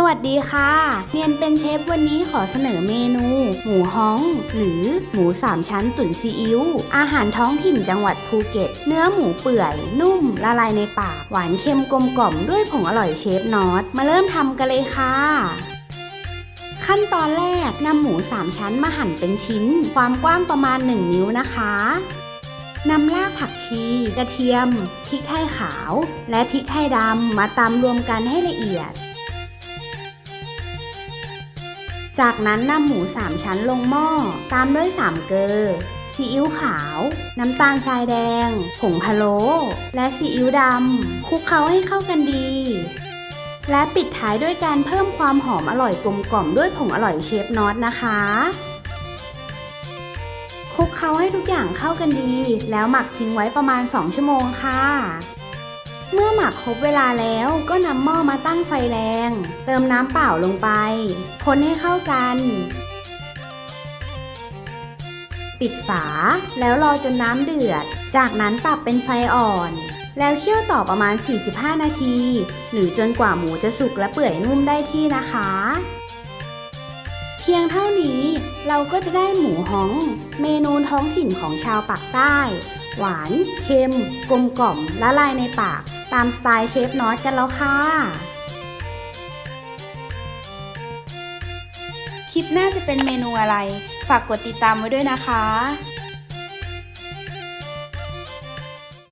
สวัสดีค่ะเรียนเป็นเชฟวันนี้ขอเสนอเมนู หมูฮ้อง หรือหมูสามชั้นตุ๋นซีอิ๊วอาหารท้องถิ่นจังหวัดภูเก็ต เนื้อหมูเปื่อย นุ่มละลายในปาก หวานเค็มกลมกล่อมด้วยผงอร่อยเชฟนอต มาเริ่มทำกันเลยค่ะขั้นตอนแรกนำหมูสามชั้นมาหั่นเป็นชิ้น ความกว้างประมาณ 1 นิ้วนะคะนำรากผักชี กระเทียม พริกไทยขาว และพริกไทยดำมาตำรวมกันให้ละเอียด จากนั้นนำหมูสามชั้นลงหม้อ ตามด้วยสามเกลอซีอิ๊วขาว น้ำตาลทรายแดง ผงพะโล้และซีอิ๊วดำคลุกเคล้าให้เข้ากันดี และปิดท้ายด้วยการเพิ่มความหอมอร่อยกลมกล่อมด้วยผงอร่อยเชฟน็อตนะคะคลุกเคล้าให้ทุกอย่างเข้ากันดี แล้วหมักทิ้งไว้ประมาณ 2 ชั่วโมงค่ะ เมื่อหมักครบเวลาแล้วก็นำหม้อมาตั้งไฟแรง เติมน้ำเปล่าลงไป คนให้เข้ากัน ปิดฝาแล้วรอจนน้ำเดือด จากนั้นปรับเป็นไฟอ่อน แล้วเคี่ยวต่อประมาณ 45 นาที หรือจนกว่าหมูจะสุกและเปื่อยนุ่มได้ที่นะคะ เพียงเท่านี้เราก็จะได้หมูฮ้อง เมนูท้องถิ่นของชาวปากใต้หวาน เค็ม กลมกล่อมละลายในปาก ตามสไตล์เชฟนอตกันแล้วค่ะ คลิปหน้าจะเป็นเมนูอะไร ฝากกดติดตามไว้ด้วยนะคะ